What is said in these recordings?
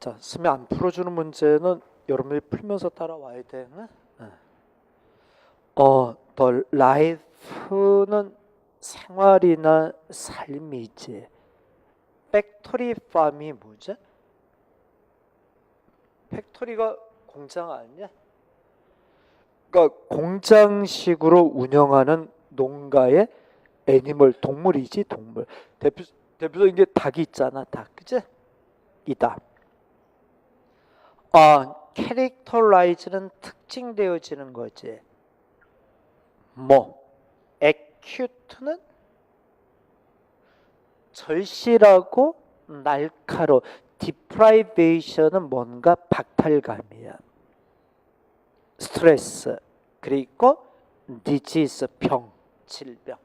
자, 스미 안 풀어주는 문제는 여러분들이 풀면서 따라와야 돼. 응? 응. 어, the life는 생활이나 삶이지. 팩토리 팜이 뭐지? 팩토리가 공장 아니야? 그러니까 공장식으로 운영하는 농가의 애니멀 동물이지 동물. 대표 대표적인 게 닭이 있잖아, 닭, 그지? 이다. 아, 캐릭터라이즈는 특징되어지는 거지. 뭐, 에큐트는 절실하고 날카로. 디프라이베이션은 뭔가 박탈감이야. 스트레스 그리고 디지스 병 질병.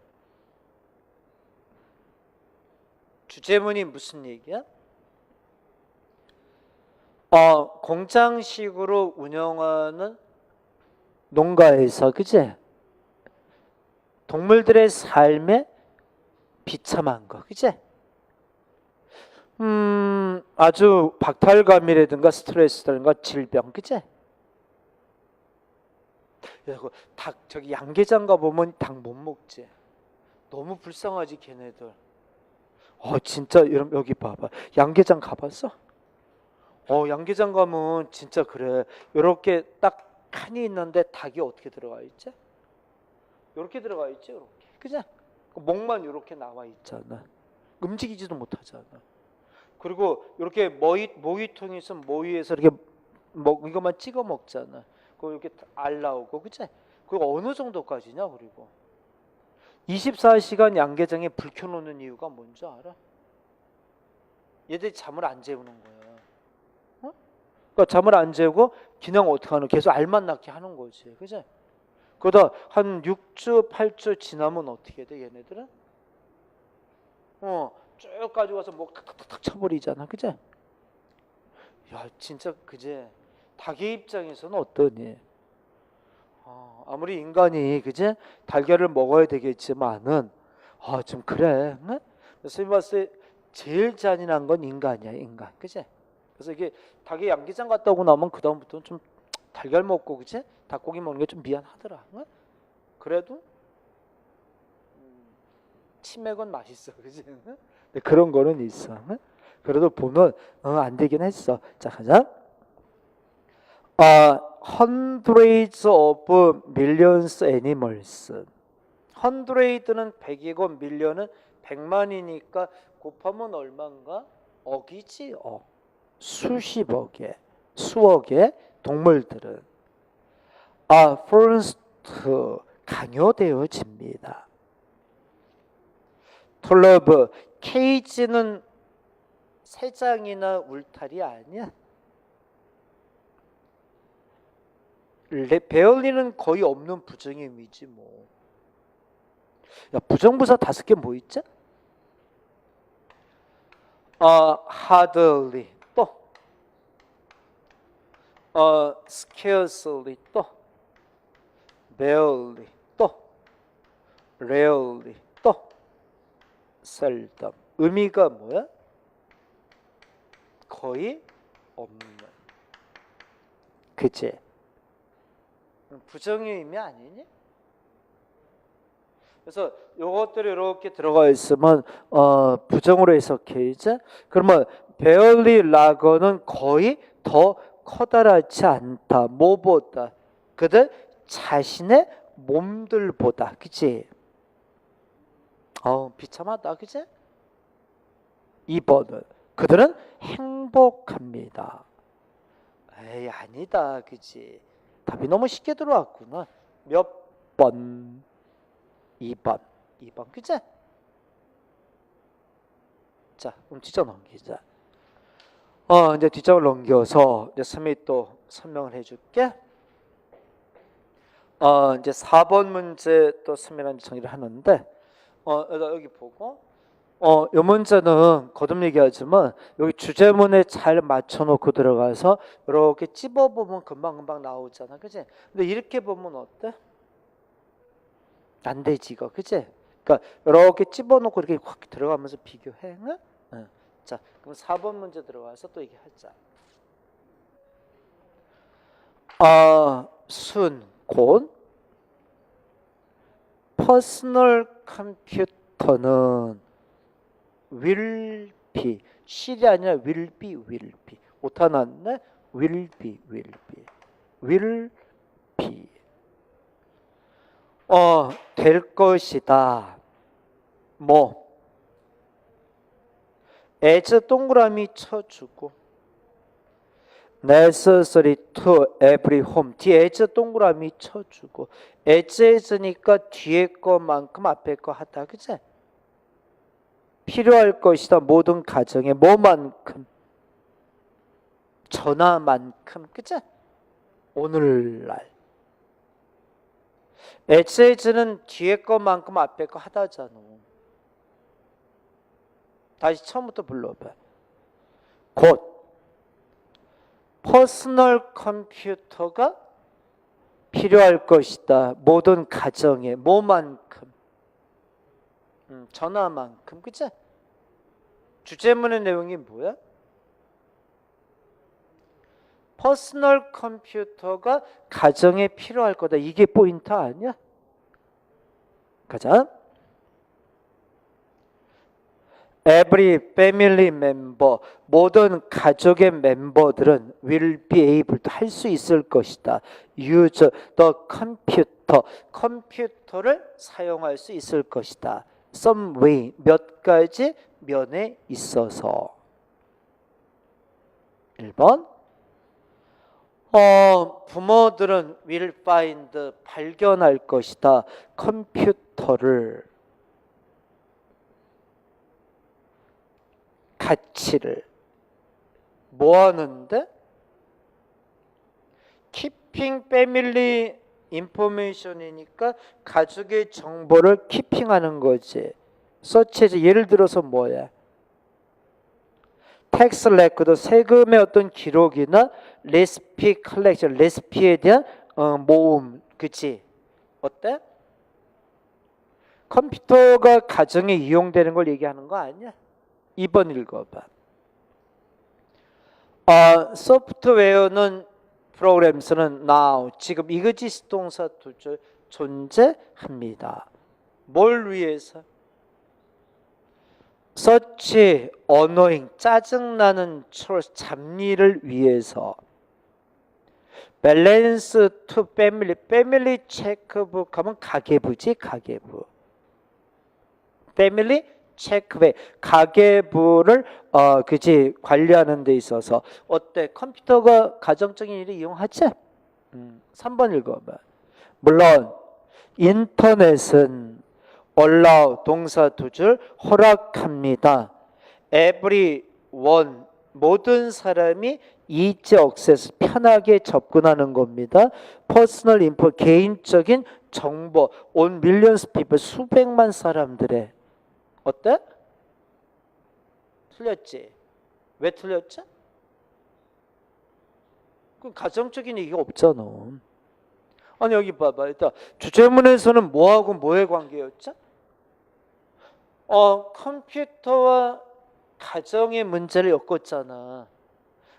주제문이 무슨 얘기야? 어, 공장식으로 운영하는 농가에서 그지? 동물들의 삶에 비참한 거, 그지? 음, 아주 박탈감이라든가 스트레스라든가 질병, 그지? 그리고 닭 저기 양계장 가 보면 닭 못 먹지. 너무 불쌍하지 걔네들. 어 진짜 여러분 여기 봐봐. 양계장 가봤어? 어 양계장 가면 진짜 그래. 요렇게 딱 칸이 있는데 닭이 어떻게 들어가 있지? 요렇게 들어가 있지, 요렇게. 그죠? 그 목만 요렇게 나와 있잖아. 움직이지도 못하잖아. 그리고 이렇게 모이 있으면 모이에서 이렇게 먹 이것만 찍어 먹잖아. 그 이렇게 알 나오고 그치? 그거 어느 정도까지냐 그리고 24시간 양계장에 불 켜놓는 이유가 뭔지 알아? 얘들이 잠을 안 재우는 거야. 어? 그러니까 잠을 안 재우고 그냥 어떻게 하는? 계속 알만 낳게 하는 거지, 그치? 그러다 한 6주, 8주 지나면 어떻게 돼 얘네들은? 어, 쭉 가지고 와서 목 탁탁탁 쳐버리잖아, 그치? 야, 진짜 그제 닭의 입장에서는 어떠니? 어, 아무리 인간이 그제 달걀을 먹어야 되겠지만은 아, 좀 그래. 응? 때 제일 잔인한 건 인간이야, 인간. 그제? 그래서 이게 닭의 양계장 갔다 오고 나면 그 다음부터는 좀 달걀 먹고 그제? 닭고기 먹는 게 좀 미안하더라. 응? 그래도 음, 치맥은 맛있어, 그지? 응? 그런 거는 있어. 응? 그래도 보면 어, 안 되긴 했어. 자, 가자. 아, hundreds of millions animals. hundred는 100이고 million은 100만이니까 곱하면 얼마인가? 억이지, 억. 수십억의, 수억의 동물들은 아, first 강요되어집니다. 톨러브 케이지는 새장이나 울타리 아니야. 레, 베얼리는 거의 없는 부정의미지 뭐. 야 부정부사 다섯 개 뭐 있지? 어, hardly 또, 어, scarcely 또, barely 또, rarely 또, seldom 의미가 뭐야? 거의 없는. 그치? 부정의 의미 아니니? 그래서 요것들이 이렇게 들어가 있으면 어, 부정으로 해석해야지. 그러면 베얼리 라거는 거의 더 커다랗지 않다. 뭐보다 그들 자신의 몸들보다, 그치? 어 비참하다, 그치? 2번은 그들은 행복합니다. 에이 아니다, 그치? 답이 너무 쉽게 들어왔구나. 몇 번? 2번. 2번. 그치? 자, 그럼 뒷장 넘기자. 어, 이제 뒷장을 넘겨서 이제 스미 또 설명을 해줄게. 어, 이제 4번 문제 또 스미랑 정리를 하는데, 어, 여기 보고, 어, 이 문제는 거듭 얘기하지만 여기 주제문에 잘 맞춰놓고 들어가서 이렇게 찝어보면 금방금방 나오잖아, 그치? 근데 이렇게 보면 어때? 안 되지 이거, 그치? 그러니까 이렇게 찝어놓고 이렇게 확 들어가면서 비교해, 응? 응. 자, 그럼 4번 문제 들어가서 또 얘기하자. 아, 순, 곧 퍼스널 컴퓨터는 will be 실이 아니라 will be will be 오타 났네 will be will be will be 어, 될 것이다. 뭐 as 동그라미 쳐주고 necessary to every home. 뒤에 as 동그라미 쳐주고 as as니까 뒤에 것만큼 앞에 거 하다 그제 필요할 것이다 모든 가정에 뭐만큼? 전화만큼 그제 오늘날. as는 뒤에 것만큼 앞에 거 하다잖아 다시 처음부터 불러봐 곧 퍼스널 컴퓨터가 필요할 것이다. 모든 가정에 뭐만큼 음, 전화만큼 그치? 주제문의 내용이 뭐야? 퍼스널 컴퓨터가 가정에 필요할 거다. 이게 포인트 아니야? 가자. Every family member 모든 가족의 멤버들은 will be able 할수 있을 것이다. use the computer 컴퓨터를 사용할 수 있을 것이다. some way 몇 가지 면에 있어서 1번 어, 부모들은 will find 발견할 것이다. 컴퓨터를 가치를 뭐 하는데? 키핑 패밀리 인포메이션이니까 가족의 정보를 키핑하는 거지. 서치에서 예를 들어서 뭐야? 텍스 레코드 세금의 어떤 기록이나 레시피 컬렉션 레시피에 대한 어, 모음 그치 어때? 컴퓨터가 가정에 이용되는 걸 얘기하는 거 아니야? 2번 읽어봐. 어, 소프트웨어는 프로그램스는 now 지금 이그지스 동사 두 줄 존재합니다. 뭘 위해서? 서치 어노잉 짜증나는 chores, 잡일을 위해서 밸런스 투 패밀리 패밀리 체크북 하면 가계부지 가계부 패밀리 체크배 가계부를 어 그지 관리하는 데 있어서 어때 컴퓨터가 가정적인 일에 이용하지? 음, 3번 읽어봐. 물론 인터넷은 allow 동사 두 줄 허락합니다. everyone 모든 사람이 easy access 편하게 접근하는 겁니다. personal info 개인적인 정보 on millions people 수백만 사람들의 어때? 틀렸지? 왜 틀렸지? 그 가정적인 얘기가 없잖아. 아니 여기 봐봐. 일단 주제문에서는 뭐하고 뭐의 관계였죠? 어 컴퓨터와 가정의 문제를 엮었잖아.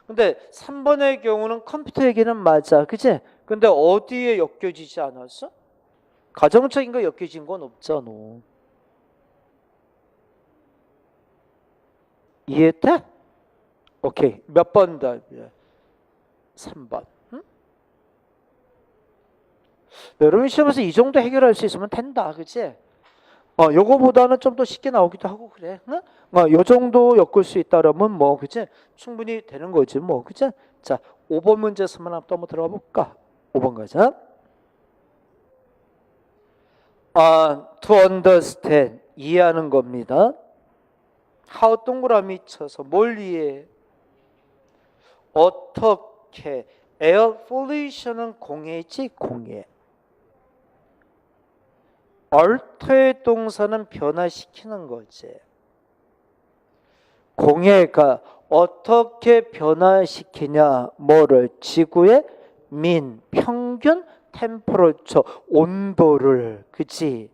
근데 3번의 경우는 컴퓨터 얘기는 맞아. 그지? 근데 어디에 엮여지지 않았어? 가정적인 거 엮여진 건 없잖아. 이해돼? 오케이. 몇번 답이야? 3번. 응? 여러분 시험에서 이 정도 해결할 수 있으면 된다. 그치? 어, 요거보다는 좀 더 쉽게 나오기도 하고 그래. 응? 어, 요 정도 엮을 수 있다라면 뭐, 그치? 충분히 되는 거지, 뭐, 그치? 자, 5번 문제 수만 한번 또 한번 들어가 볼까? 5번 가자. 아, to understand, 이해하는 겁니다. How 동그라미 쳐서 뭘 이해해? 어떻게? 에어 pollution은 공해지 공해. 얼터의 동사는 변화시키는 거지. 공해가 어떻게 변화시키냐? 뭐를? 지구의 민 평균 템퍼러처 온도를. 그치?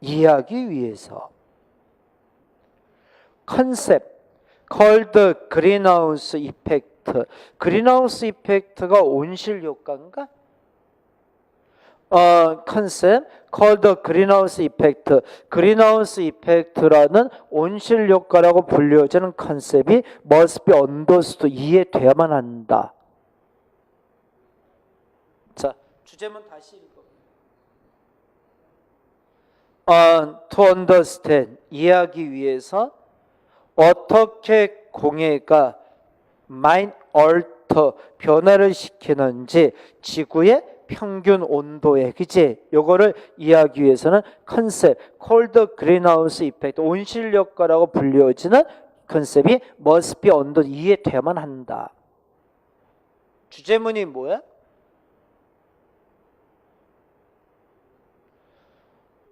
이해하기 위해서 컨셉 called greenhouse effect. greenhouse effect가 온실 효과인가? 어, 컨셉 called greenhouse effect. greenhouse effect라는 온실 효과라고 불려지는 컨셉이 be understood 이해돼야만 한다. 자, 주제문 다시 읽어. 어, to understand 이해하기 위해서 어떻게 공해가 mind alter 변화를 시키는지 지구의 평균 온도에 그지 요거를 이해하기 위해서는 컨셉 cold greenhouse effect 온실 효과라고 불려지는 컨셉이 be under 이해돼야만 한다. 주제문이 뭐야?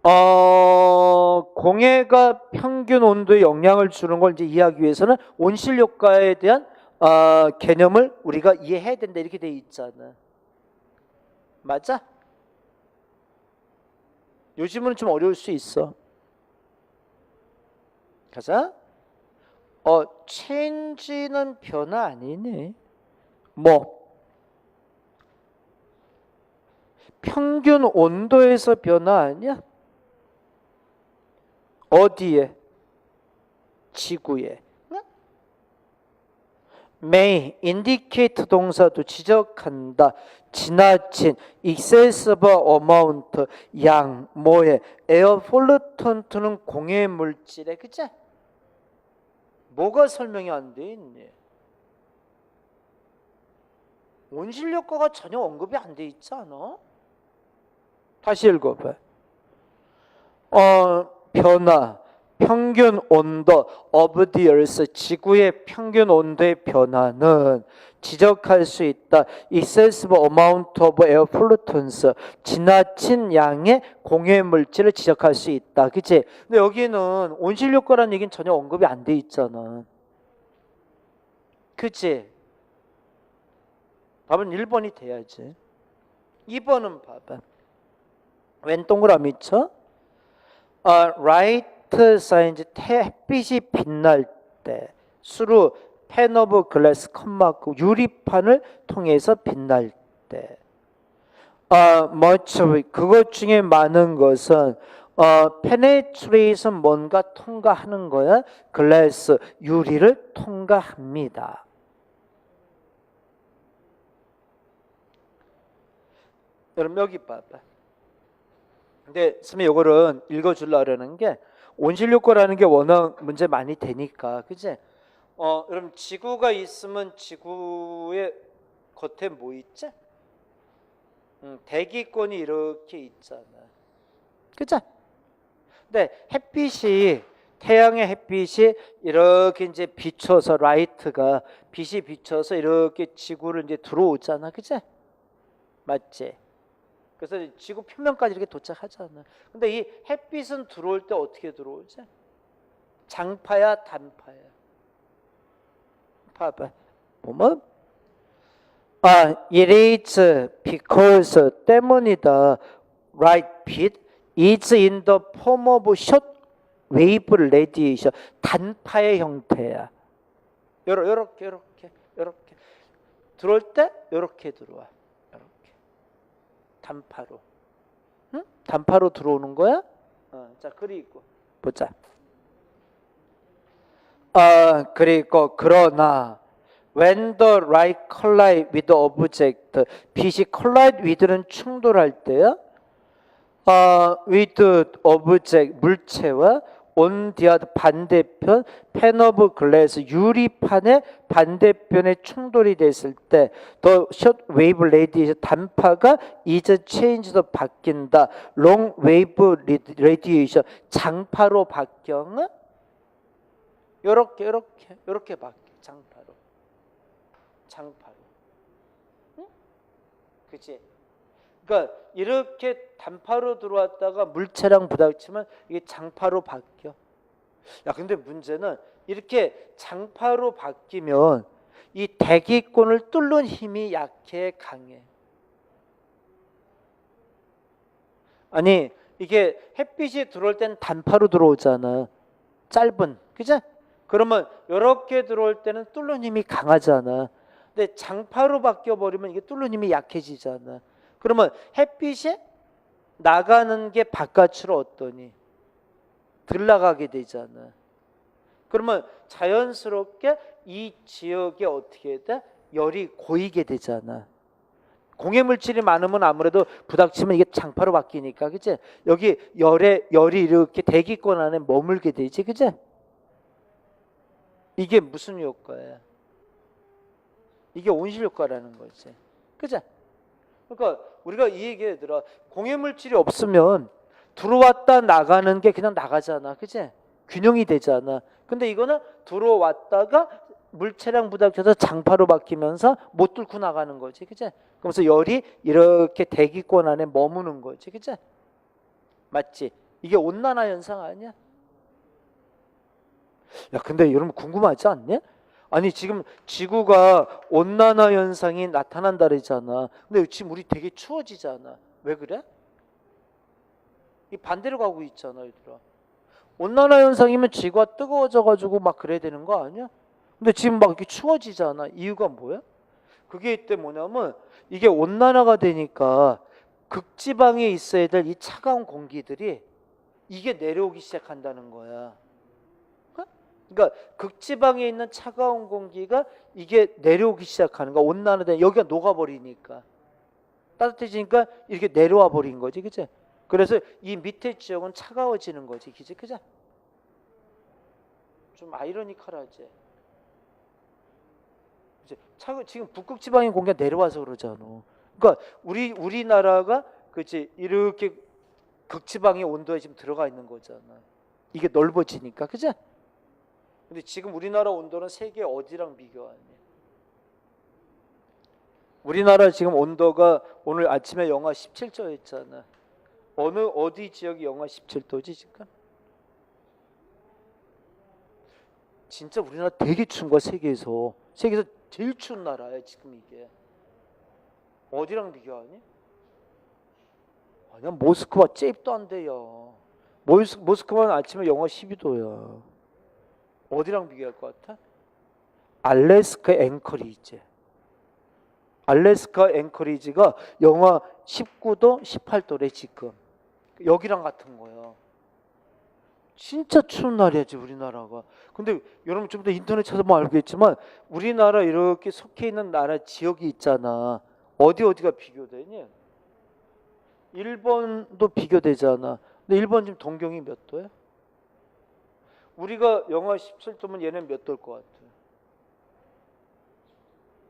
어, 공해가 평균 온도에 영향을 주는 걸 이제 이해하기 위해서는 온실 효과에 대한 어, 개념을 우리가 이해해야 된다 이렇게 돼 있잖아. 맞아? 요즘은 좀 어려울 수 있어. 가자. 어, 체인지는 변화 아니네. 뭐? 평균 온도에서 변화 아니야? 어디에? 지구에. may indicate 동사도 지적한다. 지나친 excessive amount 양 뭐에 에어 폴루턴트는 공해 물질에 그치? 뭐가 설명이 안 돼 있니? 온실 효과가 전혀 언급이 안 돼 있지 않아? 다시 읽어봐. 어, 변화, 평균 온도 of the earth, 지구의 평균 온도의 변화는 지적할 수 있다. excessive amount of air pollutants, 지나친 양의 공해 물질을 지적할 수 있다. 그치? 근데 여기는 온실 효과라는 얘기는 전혀 언급이 안 돼 있잖아. 그치? 답은 1번이 돼야지. 2번은 봐봐. 왼 동그라미 쳐? 어, right side 햇빛이 빛날 때 수로 펜 오브 글래스 컴마크 유리판을 통해서 빛날 때 어, much of it, 그것 중에 많은 것은 어, penetration 뭔가 통과하는 거야 글래스 유리를 통과합니다. 여러분 여기 봐봐. 근데 선생님 요거는 읽어주려는 게 온실 효과라는 게 워낙 문제 많이 되니까 그지? 어 여러분 지구가 있으면 지구의 겉에 뭐 있지? 음, 대기권이 이렇게 있잖아. 그죠? 근데 햇빛이 태양의 햇빛이 이렇게 이제 비춰서 라이트가 빛이 비춰서 이렇게 지구를 이제 들어오잖아. 그지? 맞지? 그래서 지구 표면까지 이렇게 도착하잖아. 근데 이 햇빛은 들어올 때 어떻게 들어오지? 장파야, 단파야. 봐봐. 보면 아, it is because 때문이다. Right 빛 is in the form of short wave radiation. 단파의 형태야. 요렇게 요렇게 요렇게 들어올 때 요렇게 들어와. 단파로. 응? 단파로 들어오는 거야? 어, 자, 그리고 보자. 아, 그리고 그러나 when the light collide with the object 빛이 collide with는 충돌할 때야 아, with object 물체와 the other 반대편 of glass 유리판의 반대편에 충돌이 됐을 때 the short wave radiation 단파가 is changed 바뀐다 long wave radiation 장파로 바뀌어 요렇게 요렇게 요렇게 바뀌어 장파로 장파로 응? 그치 그러니까 이렇게 단파로 들어왔다가 물체랑 부닥치면 이게 장파로 바뀌어 야 근데 문제는 이렇게 장파로 바뀌면 이 대기권을 뚫는 힘이 약해 강해 아니 이게 햇빛이 들어올 땐 단파로 들어오잖아 짧은 그죠? 그러면 이렇게 들어올 때는 뚫는 힘이 강하잖아. 근데 장파로 바뀌어 버리면 이게 뚫는 힘이 약해지잖아. 그러면 햇빛이 나가는 게 바깥으로 어떠니 들나가게 되잖아. 그러면 자연스럽게 이 지역에 어떻게 돼? 열이 고이게 되잖아. 공해 물질이 많으면 아무래도 부닥치면 이게 장파로 바뀌니까 그지? 여기 열에 열이 이렇게 대기권 안에 머물게 되지 그지? 이게 무슨 효과야? 이게 온실 효과라는 거지. 그죠? 그러니까 우리가 이 얘기 들어 공해 물질이 없으면 들어왔다 나가는 게 그냥 나가잖아. 그지? 균형이 되잖아. 근데 이거는 들어왔다가 물체랑 부닥쳐서 장파로 바뀌면서 못 뚫고 나가는 거지. 그지? 그러면서 열이 이렇게 대기권 안에 머무는 거지. 그지? 맞지? 이게 온난화 현상 아니야? 야, 근데 여러분 궁금하지 않냐? 아니 지금 지구가 온난화 현상이 나타난다 그러잖아. 근데 지금 우리 되게 추워지잖아. 왜 그래? 이 반대로 가고 있잖아, 얘들아. 온난화 현상이면 지구가 뜨거워져 가지고 막 그래야 되는 거 아니야? 근데 지금 막 이렇게 추워지잖아. 이유가 뭐야? 그게 이때 뭐냐면 이게 온난화가 되니까 극지방에 있어야 될 이 차가운 공기들이 이게 내려오기 시작한다는 거야. 어? 그러니까 극지방에 있는 차가운 공기가 이게 내려오기 시작하는 거야. 온난화된 여기가 녹아버리니까 따뜻해지니까 이렇게 내려와 버린 거지, 그치? 그래서 이 밑에 지역은 차가워지는 거지, 그치? 그죠? 좀 아이러니컬하지. 이제 차 지금 북극 지방의 공기가 내려와서 그러잖아. 그러니까 우리 우리나라가 그치 이렇게 극지방의 온도에 지금 들어가 있는 거잖아. 이게 넓어지니까, 그죠? 근데 지금 우리나라 온도는 세계 어디랑 비교하니? 우리나라 지금 온도가 오늘 아침에 영하 17도였잖아. 어느 어디 지역이 영하 17도지 지금? 진짜 우리나라 되게 추운 거야 세계에서. 세계에서 제일 추운 나라야 지금 이게. 어디랑 비교하니? 아니야 모스크바 잽도 안 돼요. 모스, 모스크바는 아침에 영하 12도야. 어디랑 비교할 것 같아? 알래스카 앵커리지. 알래스카 앵커리지가 영하 19도, 18도래 지금. 여기랑 같은 거야. 진짜 추운 날이야지 우리나라가. 근데 여러분 좀 더 인터넷 찾아보면 알겠지만 우리나라 이렇게 속해 있는 나라 지역이 있잖아. 어디 어디가 비교되니? 일본도 비교되잖아. 근데 일본 지금 동경이 몇 도야? 우리가 영하 17도면 얘는 몇 도일 것 같아?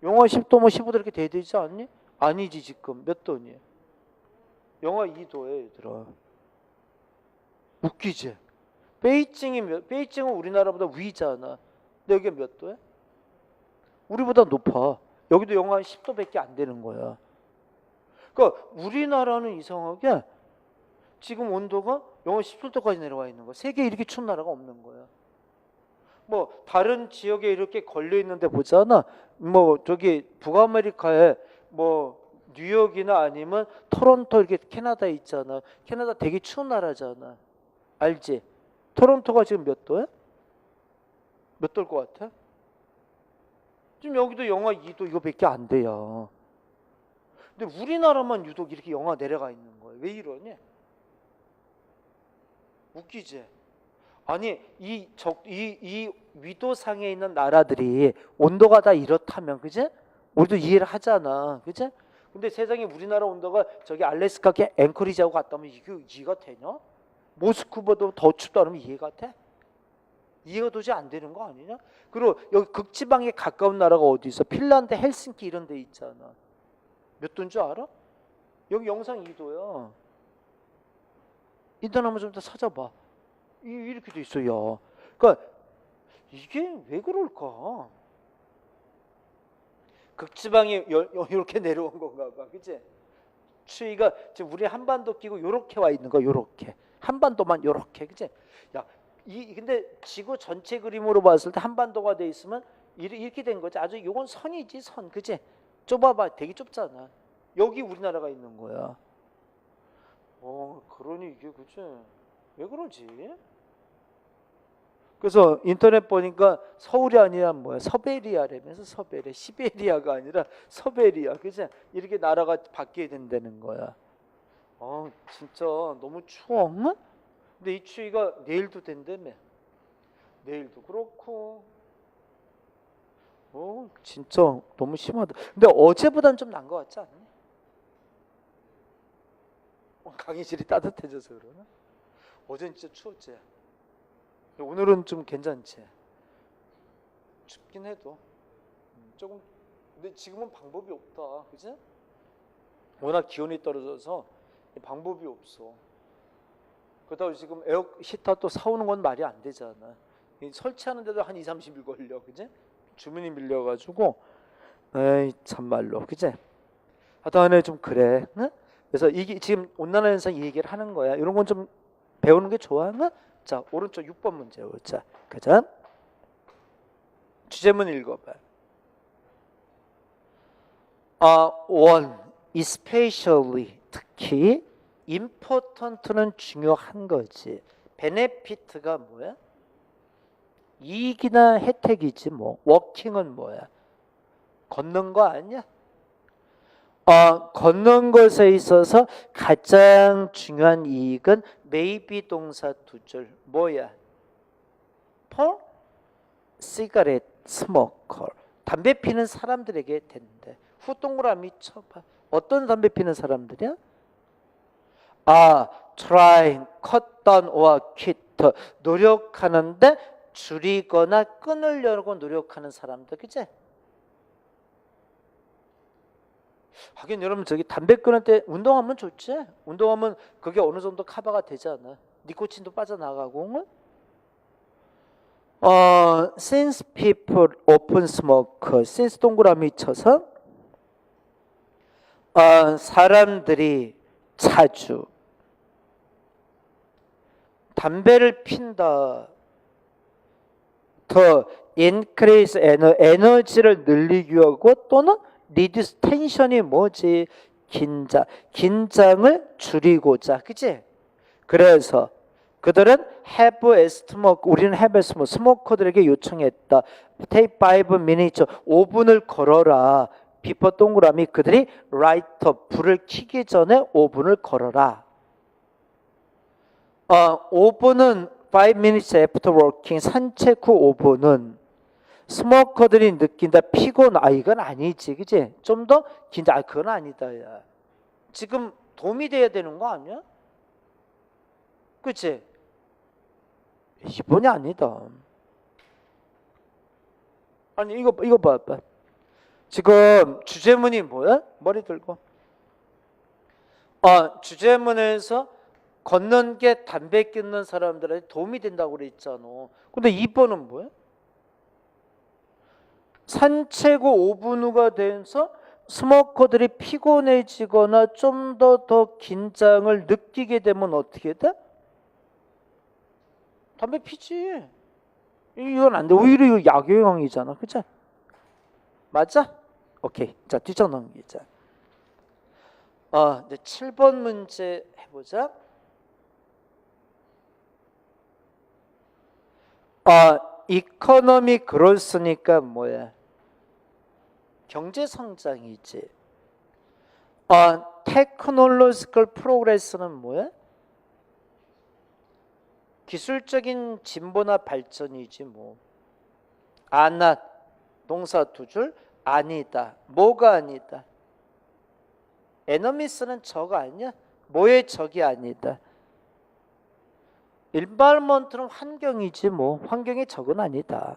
영하 10도면 15도 이렇게 돼야 되지 않니? 아니지 지금 몇 도니? 영하 2도에 얘들아. 웃기지? 베이징이 몇? 베이징은 우리나라보다 위잖아. 근데 여기가 몇 도야? 우리보다 높아. 여기도 영하 10도밖에 안 되는 거야. 그러니까 우리나라는 이상하게 지금 온도가 영하 17도까지 내려와 있는 거야. 세계에 이렇게 추운 나라가 없는 거야. 뭐 다른 지역에 이렇게 걸려 있는데 보잖아. 뭐 저기 북아메리카에 뭐 뉴욕이나 아니면 토론토 이렇게 캐나다에 있잖아. 캐나다 되게 추운 나라잖아. 알지? 토론토가 지금 몇 도야? 몇 도일 것 같아? 지금 여기도 영하 2도 이거밖에 안 돼요. 근데 우리나라만 유독 이렇게 영하 내려가 있는 거예요. 왜 이러니? 웃기지? 아니 이 적 이 이 위도상에 있는 나라들이 온도가 다 이렇다면 그지? 우리도 이해를 하잖아. 그지? 근데 세상에 우리나라 온도가 저기 알래스카 앵커리지하고 같다면 이게 이해가 되냐? 모스크바도 더 춥다 그러면 이해가 돼? 이해가 도저히 안 되는 거 아니냐? 그리고 여기 극지방에 가까운 나라가 어디 있어? 핀란드, 헬싱키 이런 데 있잖아. 몇 도인 줄 알아? 여기 영상 2도야. 인터넷 한번 좀 더 찾아봐. 이- 이렇게 돼 있어, 야. 그러니까 이게 왜 그럴까? 극지방이 이렇게 내려온 건가 봐, 그치? 추위가 지금 우리 한반도 끼고 요렇게 와 있는 거, 요렇게 한반도만 요렇게, 그치? 야, 이 근데 지구 전체 그림으로 봤을 때 한반도가 돼 있으면 이렇게 된 거지. 아주 요건 선이지, 선, 그치? 좁아 봐, 되게 좁잖아. 여기 우리나라가 있는 거야. 어, 그러니 이게 그치? 왜 그러지? 그래서 인터넷 보니까 서울이 아니라 뭐야 서베리아라면서 서베리아 시베리아가 아니라 서베리아 그지 이렇게 나라가 바뀌어야 된다는 거야 어 진짜 너무 추워 응? 근데 이 추위가 내일도 된다며 내일도 그렇고 어 진짜 너무 심하다 근데 어제보단 좀 난 것 같지 않니? 어, 강의실이 따뜻해져서 그러나? 어제는 진짜 추웠지 오늘은 좀 괜찮지. 춥긴 해도 음, 조금. 근데 지금은 방법이 없다, 그지? 워낙 기온이 떨어져서 방법이 없어. 그렇다고 지금 에어 히터 또 사오는 건 말이 안 되잖아. 이 설치하는데도 한 2, 30일 걸려, 그지? 주문이 밀려가지고, 에이 참말로, 그지? 하여튼 좀 그래. 응? 그래서 이게 지금 온난화 현상 이 얘기를 하는 거야. 이런 건 좀 배우는 게 좋아, 응? 자 오른쪽 6번 문제 자 가자 주제문 읽어봐 아, 원 especially 특히 important는 중요한 거지 benefit가 뭐야? 이익이나 혜택이지 뭐 working은 뭐야? 걷는 거 아니야? 어, 걷는 것에 있어서 가장 중요한 이익은 maybe 동사 두 줄 뭐야? for cigarette smoker 담배 피는 사람들에게 된대. 후 동그라미 쳐봐. 어떤 담배 피는 사람들이야? 아, trying, cut down or quit 노력하는데 줄이거나 끊으려고 노력하는 사람들, 그제? 하긴 여러분 저기 담배 끊을 때 운동하면 좋지. 운동하면 그게 어느 정도 커버가 되잖아. 니코틴도 빠져나가고. 어, since people open smoke, since 동그라미 쳐서 어, 사람들이 자주 담배를 핀다. 더 increase 에너, 에너지를 늘리기 하고 또는 리듀스 텐션이 뭐지? 긴장. 긴장을 줄이고자. 그지? 그래서 그들은 have a smoke. 우리는 have a smoke. 스모커들에게 요청했다. take five minutes. 5분을 걸어라. 비퍼 동그라미 그들이 up. 불을 켜기 전에 5분을 걸어라. 어, 5분은 5 minutes after working. 산책 후 5분은 스모커들이 느낀다. 피곤 아 이건 아니지 그지 좀 더 긴장 아 그건 아니다. 야 지금 도움이 돼야 되는 거 아니야? 그치? 이번이 아니다. 아니 이거 이거 봐 봐. 지금 주제문이 뭐야? 머리 들고. 아 주제문에서 걷는 게 담배 끊는 사람들한테 도움이 된다고 그랬잖아. 근데 2번은 뭐야 산책 후 5분 후가 돼서 스모커들이 피곤해지거나 좀더더 긴장을 느끼게 되면 어떻게 돼? 담배 피지. 이건 안 돼. 오히려 이거 약효형이잖아. 그죠? 맞아? 오케이. 자, 뒤쳐넘기자. 어, 이제 7번 문제 해보자. 어, 이코노미 그로스니까 뭐야? 경제 성장이지. 어, 테크놀로지컬 프로그레스는 뭐야? 기술적인 진보나 발전이지 뭐. 아나 동사 두 줄 아니다. 뭐가 아니다. 에너미스는 적 아니야? 뭐의 적이 아니다. 일발먼트는 환경이지 뭐 환경의 적은 아니다.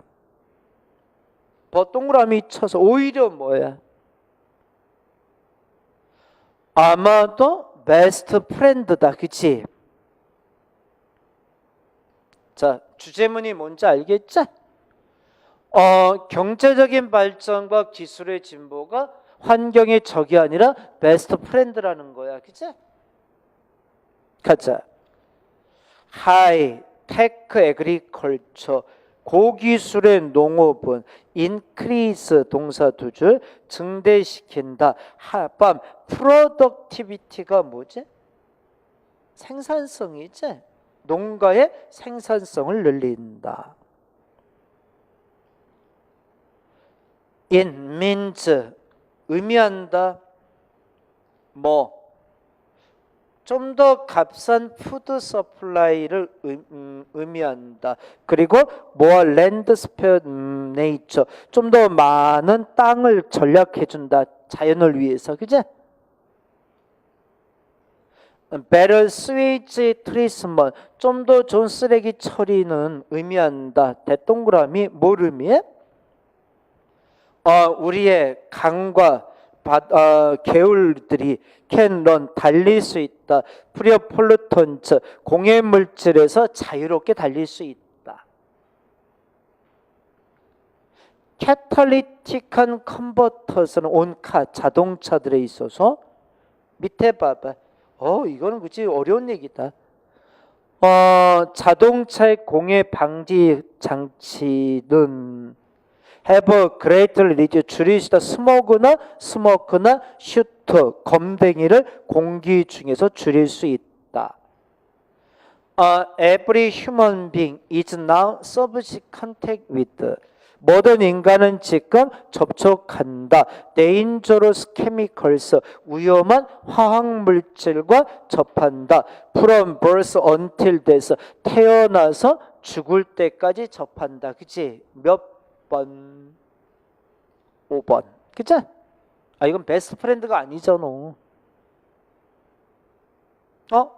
버 동그라미 쳐서 오히려 뭐야? 아마도 베스트 프렌드다. 그치? 자, 주제문이 뭔지 알겠죠? 어, 경제적인 발전과 기술의 진보가 환경의 적이 아니라 베스트 프렌드라는 거야. 그치? 가자. 하이 테크 에그리컬처 고기술의 농업은 increase 동사 두 줄 증대시킨다. 하밤 프로덕티비티가 뭐지? 생산성이지. 농가의 생산성을 늘린다. in means 의미한다. 뭐 좀 더 값싼 푸드 서플라이를 의, 음, 의미한다. 그리고 more land spare 음, nature 좀 더 많은 땅을 전략해 준다. 자연을 위해서. 그제? better sewage treatment 좀 더 좋은 쓰레기 처리는 의미한다. 대동그라미 뭘 의미해? 어, 우리의 강과 바, 어, 개울들이 캔런 달릴 수 있다. 프리어 폴루턴츠 공해 물질에서 자유롭게 달릴 수 있다. 캐탈리틱한 컨버터스는 온카 자동차들에 있어서 밑에 봐봐. 어 이거는 그치 어려운 얘기다. 어 자동차의 공해 방지 장치는 have a 줄일 수 있다. 스모그나 스모크나 슈터 검댕이를 공기 중에서 줄일 수 있다. 어, every human being is now subject contact with 모든 인간은 지금 접촉한다. dangerous chemicals 위험한 화학 물질과 접한다. from birth until death 태어나서 죽을 때까지 접한다. 그치? 몇 번? 5번. 그치? 아 이건 베스트 프렌드가 아니잖아. 어?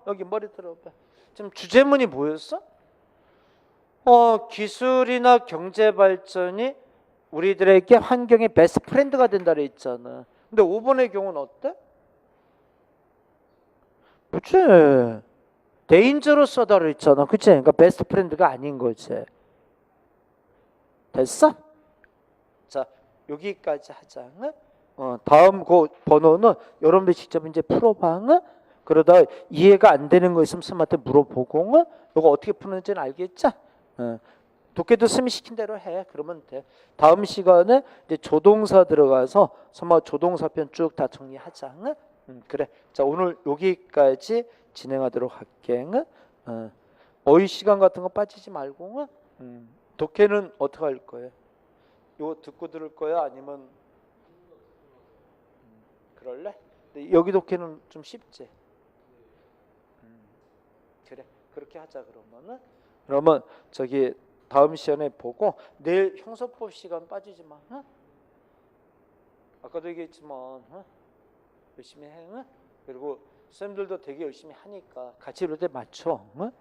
여기 머리 들어봐. 지금 주제문이 뭐였어? 어, 기술이나 경제 발전이 우리들에게 환경의 베스트 프렌드가 된다 그랬잖아. 근데 5번의 경우는 어때? 그치? 데인저러스하다 그랬잖아. 그치? 그러니까 베스트 프렌드가 아닌 거지. 됐어? 자, 여기까지 하자. 응? 어, 다음 그 번호는 여러분들 직접 이제 풀어봐. 응? 그러다 이해가 안 되는 거 있으면 선생님한테 물어보고 응? 이거 어떻게 푸는지는 알겠죠? 어, 독해도 스미 시킨 대로 해. 그러면 돼. 다음 시간에 이제 조동사 들어가서 선마 조동사 편 쭉 다 정리하자. 응? 음, 그래. 자 오늘 여기까지 진행하도록 할게. 응? 어, 어휘 시간 같은 거 빠지지 말고. 응? 음, 독해는 어떻게 할 거예요? 이거 듣고 들을 거야? 아니면 음, 그럴래? 여기 독해는 좀 쉽지. 음, 그래. 그렇게 하자 그러면은. 그러면 저기 다음 시간에 보고 내일 형사법 시간 빠지지 마. 응? 아까도 얘기했지만 응? 열심히 해. 응? 그리고 쌤들도 되게 열심히 하니까 같이 이럴 때 맞춰. 응?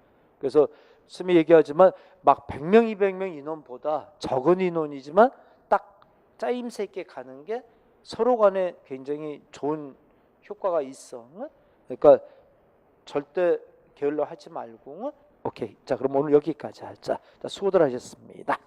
그래서 쌤이 얘기하지만 막 100명, 200명 인원보다 적은 인원이지만 딱 짜임새 있게 가는 게 서로 간에 굉장히 좋은 효과가 있어. 응? 그러니까 절대 게을러 하지 말고 응? 오케이. 자, 그럼 오늘 여기까지 하자. 자, 수고들 하셨습니다.